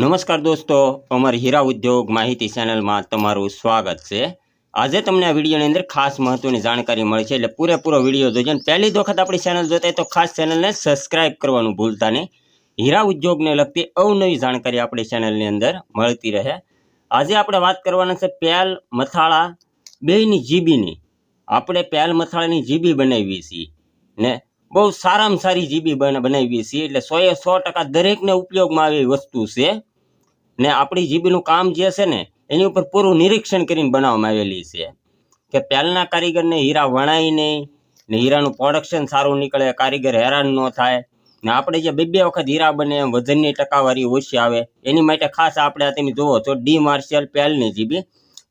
નમસ્કાર દોસ્તો, અમારી હીરા ઉદ્યોગ માહિતી ચેનલમાં તમારું સ્વાગત છે. આજે તમને આ વિડીયોની અંદર ખાસ મહત્વની જાણકારી મળી છે, એટલે પૂરેપૂરો વીડિયો અને પહેલી વખત આપણી ચેનલ જોતા તો ખાસ ચેનલને સબસ્ક્રાઇબ કરવાનું ભૂલતા નહીં. હીરા ઉદ્યોગને લગતી અવનવી જાણકારી આપણી ચેનલની અંદર મળતી રહે. આજે આપણે વાત કરવાના છે પેલ મથાળા બેની જીબીની આપણે પેલ મથાળાની જીબી બનાવી છીએ ને બહુ સારામાં સારી જીબી બનાવીએ બનાવી છીએ, એટલે સોએ સો ટકા દરેકને ઉપયોગમાં આવી વસ્તુ છે. ને આપણી જીબીનું કામ જે છે ને, એની ઉપર પૂરું નિરીક્ષણ કરીને બનાવવામાં આવેલી છે. કે પહેલના કારીગરને હીરા વણાય નહીં, ને હીરાનું પ્રોડક્શન સારું નીકળે, કારીગર હેરાન ન થાય. ને આપણે જે બે બે વખત હીરા બને એમ વજનની ટકાવારી ઓછી આવે. એની માટે ખાસ આપણે તમે જુઓ છો ડી માર્શિયલ પહેલની જીબી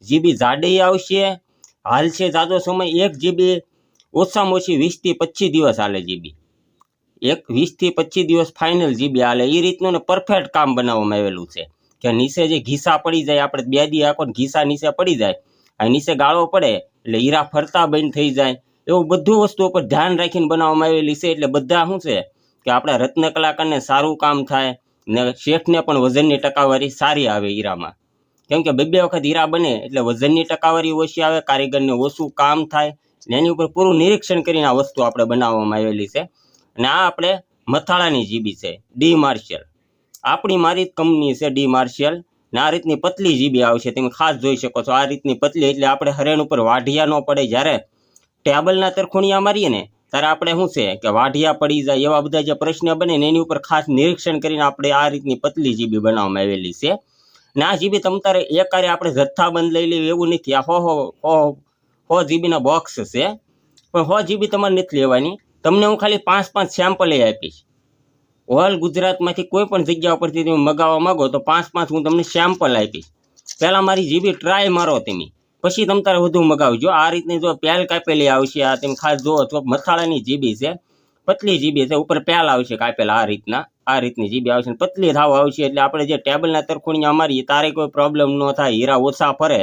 જીબી જાડી આવશે હાલ છે જાદો સમય એક જીબી ઓછામાં ઓછી વીસથી પચીસ દિવસ હાલે જીબી એક વીસથી પચીસ દિવસ ફાઇનલ જીબી હાલે. એ રીતનું ને પરફેક્ટ કામ બનાવવામાં આવેલું છે. કે નીચે જે ઘીસા પડી જાય, આપણે બે દી આખો ઘીસા નીચે પડી જાય અને નીચે ગાળો પડે, એટલે હીરા ફરતા બંધ થઈ જાય. એવું બધું વસ્તુ ઉપર ધ્યાન રાખીને બનાવવામાં આવેલી છે, એટલે બધા શું છે કે આપણા રત્ન કલાકારને સારું કામ થાય, ને શેઠને પણ વજનની ટકાવારી સારી આવે હીરામાં. કેમ કે બે બે વખત હીરા બને, એટલે વજનની ટકાવારી ઓછી આવે, કારીગરને ઓછું કામ થાય, ને એની ઉપર પૂરું નિરીક્ષણ કરીને આ વસ્તુ આપણે બનાવવામાં આવેલી છે. અને આ આપણે મથાળાની જીબી છે, ડી માર્શિયલ આપણી મારી જ કંપની છે ડી માર્શિયલ ને આ રીતની પતલી જીબી આવશે. તમે ખાસ જોઈ શકો છો, આ રીતની પતલી એટલે આપણે હરેણ ઉપર વાઢિયા ન પડે. જ્યારે ટેબલના તરખુણિયા મારીએ ને, ત્યારે આપણે શું છે કે વાઢિયા પડી જાય એવા બધા જે પ્રશ્ન બને ને, એની ઉપર ખાસ નિરીક્ષણ કરીને આપણે આ રીતની પતલી જીબી બનાવવામાં આવેલી છે. ને આ જીબી તમ તારે એકારે આપણે જથ્થાબંધ લઈ લેવી એવું નથી. આ હો હો હો હો જીબીના બોક્સ છે. પણ હો જીબી તમારે નથી લેવાની. તમને હું ખાલી પાંચ પાંચ સેમ્પલ આપીશ. ઓલ ગુજરાતમાંથી કોઈ પણ જગ્યા ઉપરથી તમે મગાવવા માંગો તો પાંચ પાંચ હું તમને સેમ્પલ આપીશ. પહેલાં મારી જીબી ટ્રાય મારો તમે. પછી તમ તારે વધુ મગાવજો. આ રીતની જો પેલ કાપેલી આવશે, આ તમે ખાસ જુઓ છો મથાળાની જીબી છે, પતલી જીબી છે, ઉપર પેલ આવશે કાપેલા આ રીતના, આ રીતની જીબી આવશે પતલી થાવ આવશે એટલે આપણે જે ટેબલના તરખુણિયા મારીએ તારે કોઈ પ્રોબ્લેમ ન થાય, હીરા ઓછા ફરે,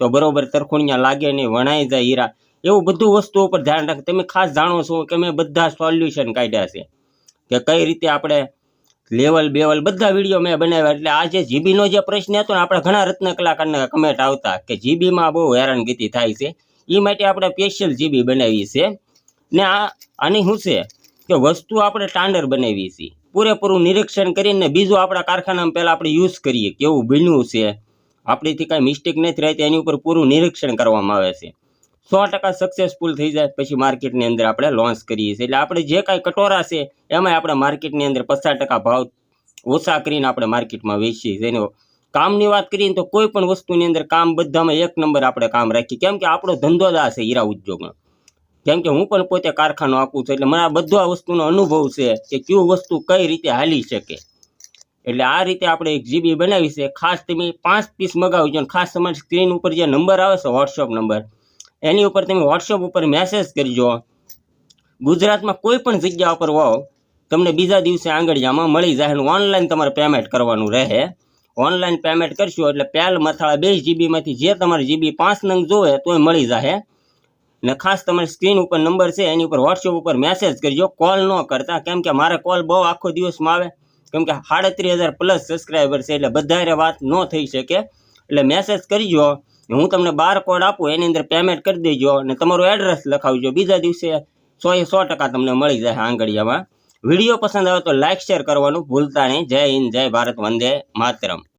તો બરોબર તરખુણિયા લાગે નહીં, વણાઈ જાય હીરા. એવું બધું વસ્તુ ઉપર ધ્યાન રાખ. તમે ખાસ જાણો છો કે મેં બધા સોલ્યુશન કાઢ્યા છે. કે કઈ રીતે આપણે લેવલ બેવલ બધા વીડિયો મેં બનાવ્યા એટલે આ જે જીબીનો જે પ્રશ્ન હતો ને, આપણે ઘણા રત્ન કલાકારને કમેન્ટ આવતા કે જીબીમાં બહુ હેરાનગતિ થાય છે. એ માટે આપણે સ્પેશિયલ જીબી બનાવી છે. ને આ, આની શું છે? કે વસ્તુ આપણે સ્ટાન્ડર્ડ બનાવી છે. પૂરેપૂરું નિરીક્ષણ કરીને બીજું આપણા કારખાનામાં પહેલાં આપણે યુઝ કરીએ કેવું બન્યું છે. આપણીથી કાંઈ મિસ્ટેક નથી રહેતી, એની ઉપર પૂરું નિરીક્ષણ કરવામાં આવે છે. સો ટકા સક્સેસફુલ થઈ જાય પછી માર્કેટની અંદર આપણે લોન્ચ કરીએ છીએ. એટલે આપણે જે કાંઈ કટોરા છે એમાં આપણે માર્કેટની અંદર પચાસ ટકા ભાવ ઓછા કરીને આપણે માર્કેટમાં વેચીએ છીએ. કામની વાત કરીએ તો કોઈ પણ વસ્તુની અંદર કામ બધામાં એક નંબર આપણે કામ રાખીએ. કેમ કે આપણો ધંધો જ આ છે હીરા ઉદ્યોગનો. કેમ કે હું પણ પોતે કારખાનો આપું છું, એટલે મને આ બધો આ વસ્તુનો અનુભવ છે કે કયું વસ્તુ કઈ રીતે હાલી શકે. એટલે આ રીતે આપણે એક જીબી બનાવી છે. ખાસ તમે પાંચ પીસ મગાવજો ખાસ તમારી સ્ક્રીન ઉપર જે નંબર આવે છે વોટ્સઅપ નંબર એની ઉપર તમે વોટ્સઅપ ઉપર મેસેજ કરજો. ગુજરાતમાં કોઈ પણ જગ્યા ઉપર હોવ, તમને બીજા દિવસે આંગળીયામાં મળી જાય ઓનલાઈન તમારે પેમેન્ટ કરવાનું રહે. ઓનલાઈન પેમેન્ટ કરશો એટલે પેલ મથાળા બે જીબીમાંથી જે તમારે જીબી પાંચ નંગ જોવે તોય મળી જાય ને ખાસ તમારી સ્ક્રીન ઉપર નંબર છે, એની ઉપર વોટ્સઅપ ઉપર મેસેજ કરજો. કોલ ન કરતા, કેમ કે મારે કોલ બહુ આખો દિવસમાં આવે. કેમ કે સાડત્રીસ હજાર પ્લસ સબસ્ક્રાઈબર છે એટલે બધારે વાત ન થઈ શકે. એટલે મેસેજ કરજો. હું તમને બાર કોડ આપું, એની અંદર પેમેન્ટ કરી દેજો અને તમારું એડ્રેસ લખાવજો. બીજા દિવસે સો એ સો ટકા તમને મળી જાય આંગળીયામાં. વીડિયો પસંદ આવે તો લાઇક શેર કરવાનું ભૂલતા નહીં. જય હિન્દ, જય ભારત, વંદે માતરમ.